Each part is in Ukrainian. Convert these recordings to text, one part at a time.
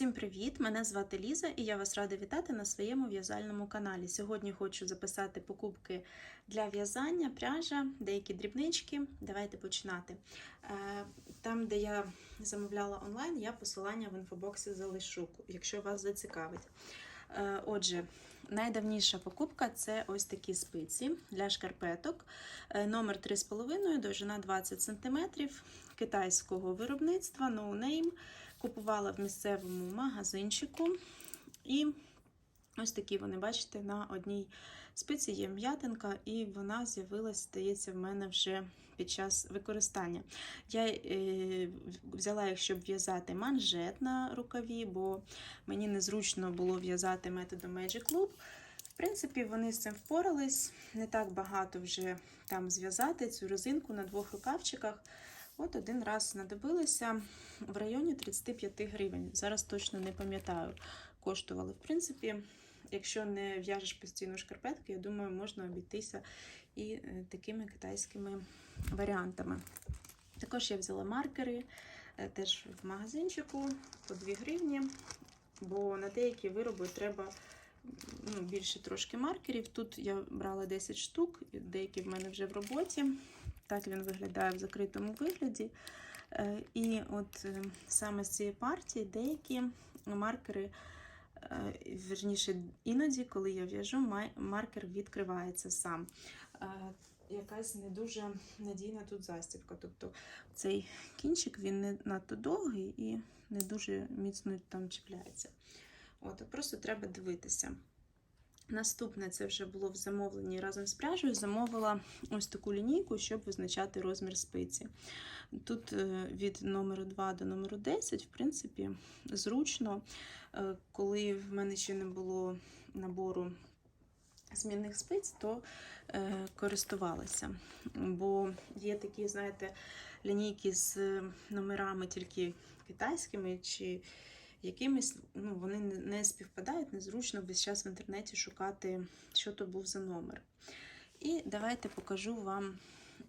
Всім привіт! Мене звати Ліза і я вас рада вітати на своєму в'язальному каналі. Сьогодні хочу записати покупки для в'язання, пряжа, деякі дрібнички. Давайте починати. Е, Там, де я замовляла онлайн, я посилання в інфобоксі залишу, якщо вас зацікавить. Е, Отже, найдавніша покупка це ось такі спиці для шкарпеток. Е, Номер 3,5, довжина 20 см, китайського виробництва, no name. Купувала в місцевому магазинчику. І ось такі вони, бачите, на одній спиці є м'ятинка, і вона з'явилась, здається, в мене вже під час використання. Я е, взяла їх, щоб в'язати манжет на рукаві, бо мені незручно було в'язати методом Magic Loop. В принципі, вони з цим впорались. Не так багато вже там зв'язати цю резинку на двох рукавчиках. От один раз знадобилися в районі 35 гривень. Зараз точно не пам'ятаю, коштували. В принципі, якщо не в'яжеш постійно шкарпетки, я думаю, можна обійтися і е, такими китайськими варіантами. Також я взяла маркери е, теж в магазинчику по 2 гривні, бо на деякі вироби треба ну, більше трошки маркерів. Тут я брала 10 штук, деякі в мене вже в роботі. Так він виглядає в закритому вигляді. Е, І от е, саме з цієї партії деякі маркери, е, верніше, іноді, коли я в'яжу, маркер відкривається сам. Якась не дуже надійна тут застібка. Тобто цей кінчик він не надто довгий і не дуже міцно там чіпляється. От, Просто треба дивитися. Наступне це вже було в замовленні разом з пряжею. Замовила ось таку лінійку, щоб визначати розмір спиці. Тут е, від номеру 2 до номеру 10, в принципі, зручно, Е, коли в мене ще не було набору змінних спиць, то е, користувалася. Бо є такі, знаєте, лінійки з номерами тільки китайськими чи якимись, ну, вони не- співпадають, незручно весь час в інтернеті шукати, що то був за номер. І давайте покажу вам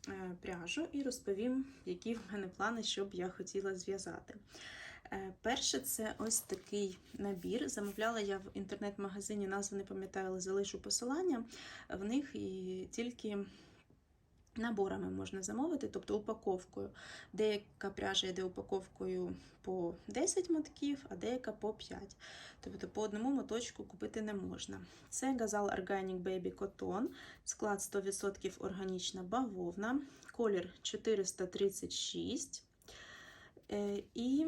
е, пряжу і розповім, які в мене плани, що б я хотіла зв'язати. Е, Перше, це ось такий набір. Замовляла я в інтернет-магазині, назву не пам'ятаю, але залишу посилання. В них і тільки наборами можна замовити, тобто упаковкою. Деяка пряжа йде упаковкою по 10 мотків, а деяка по 5. Тобто по одному моточку купити не можна. Це Gazal Organic Baby Cotton, склад 100% органічна бавовна, колір 436 е, і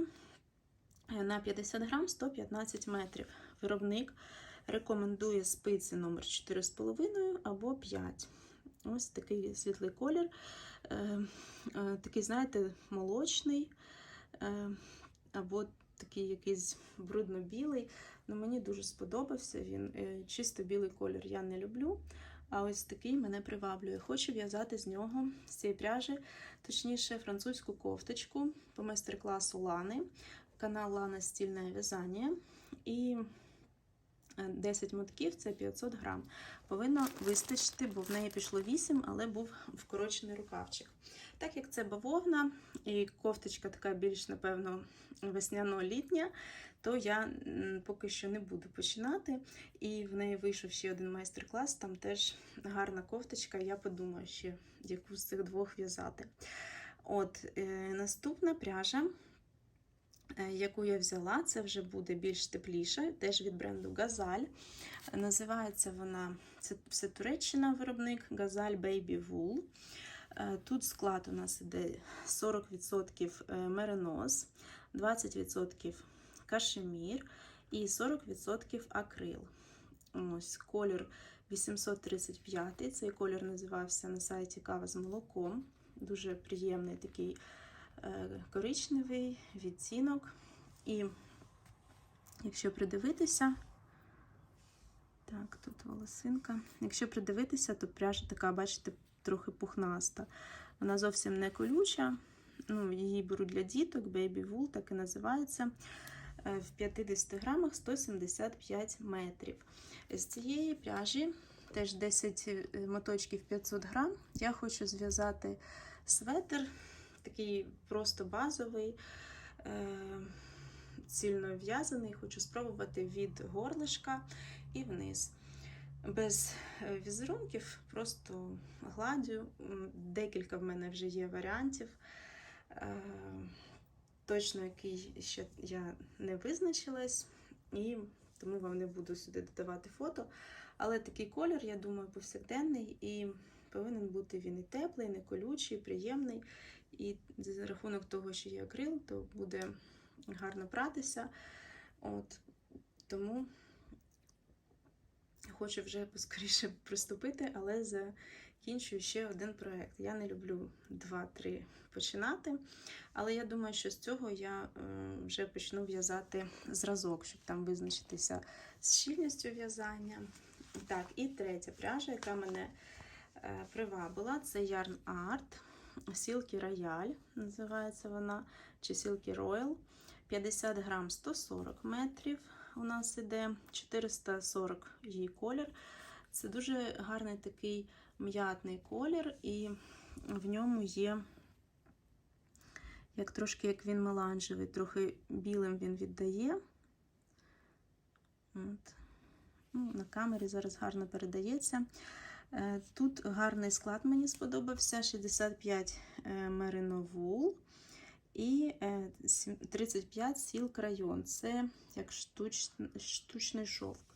на 50 грам 115 метрів. Виробник рекомендує спиці номер 4,5 або 5. Ось такий світлий колір, е, е, такий, знаєте, молочний, е, або такий якийсь брудно-білий. Ну, Мені дуже сподобався він. Чисто білий колір я не люблю. А ось такий мене приваблює. Хочу в'язати з нього, з цієї пряжі, точніше, французьку кофточку по майстер-класу Лани. Канал Лана Стільне в'язання. І 10 мотків це 500 грам. Повинно вистачити, бо в неї пішло 8, але був вкорочений рукавчик. Так як це бавовна і кофточка така більш, напевно, весняно-літня, то я поки що не буду починати. І в неї вийшов ще один майстер-клас, там теж гарна кофточка. Я подумаю ще, яку з цих двох в'язати. От, е, наступна пряжа. Е, Яку я взяла, це вже буде більш тепліша, теж від бренду Газаль. Називається вона це все Туреччина виробник Газаль Baby Wool. Е, Тут склад у нас іде 40% меринос, 20% кашемір і 40% акрил. Ось колір 835. Цей колір називався на сайті Кава з молоком. Дуже приємний такий е, коричневий відтінок. І якщо придивитися, так, тут волосинка. Якщо придивитися, то пряжа така, бачите, трохи пухнаста. Вона зовсім не колюча. Ну, її беруть для діток, Baby Wool, так і називається. Е, В 50 грамах 175 метрів. З цієї пряжі теж 10 моточків 500 грам. Я хочу зв'язати светр, такий просто базовий. Е, цільно в'язаний, хочу спробувати від горлишка і вниз. Без е, візерунків, просто гладю. Декілька в мене вже є варіантів. Е, Точно який ще я не визначилась, і тому вам не буду сюди додавати фото. Але такий колір, я думаю, повсякденний і повинен бути він і теплий, не колючий, приємний. І за рахунок того, що є акрил, то буде гарно пратися. От, тому хочу вже поскоріше приступити, але закінчую ще один проект. Я не люблю 2-3 починати, але я думаю, що з цього я е, вже почну в'язати зразок, щоб там визначитися з щільністю в'язання. Так, і третя пряжа, яка мене привабила, це Yarn Art. Silky Royal називається вона, чи Silky Royal. 50 грам 140 метрів. У нас іде 440 її колір. Це дуже гарний такий м'ятний колір, і в ньому є, як трошки як він меланжевий, трохи білим він віддає. От. Ну, на камері зараз гарно передається. Е, Тут гарний склад мені сподобався: 65 мериновул і е, 35 сіл крайон. Це як штуч, штучний шовк.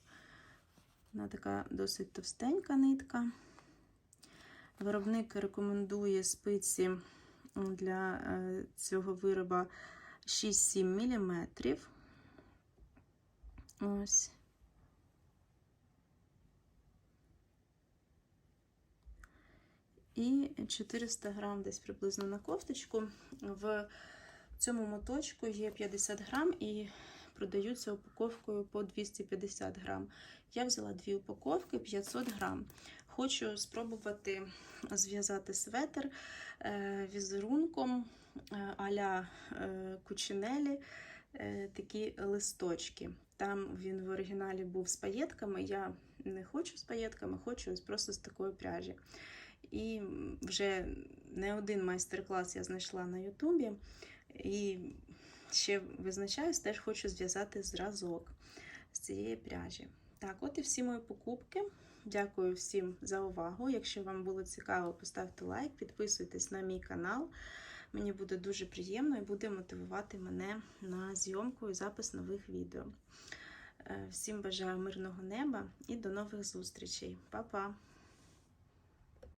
Вона така досить товстенька нитка. Виробник рекомендує спиці для е, цього вироба 6-7 мм. Ось. І 400 грам десь приблизно на кофточку. В цьому моточку є 50 грам і продаються упаковкою по 250 грам. Я взяла дві упаковки 500 грам. Хочу спробувати зв'язати светр е, візерунком е, а-ля е, кучинелі, такі листочки. Там він в оригіналі був з паєтками. Я не хочу з паєтками, хочу ось просто з такої пряжі. І вже не один майстер-клас я знайшла на Ютубі. І ще визначаюсь, теж хочу зв'язати зразок з цієї пряжі. Так, от і всі мої покупки. Дякую всім за увагу. Якщо вам було цікаво, поставте лайк, підписуйтесь на мій канал. Мені буде дуже приємно і буде мотивувати мене на зйомку і запис нових відео. Е, Всім бажаю мирного неба і до нових зустрічей. Па-па!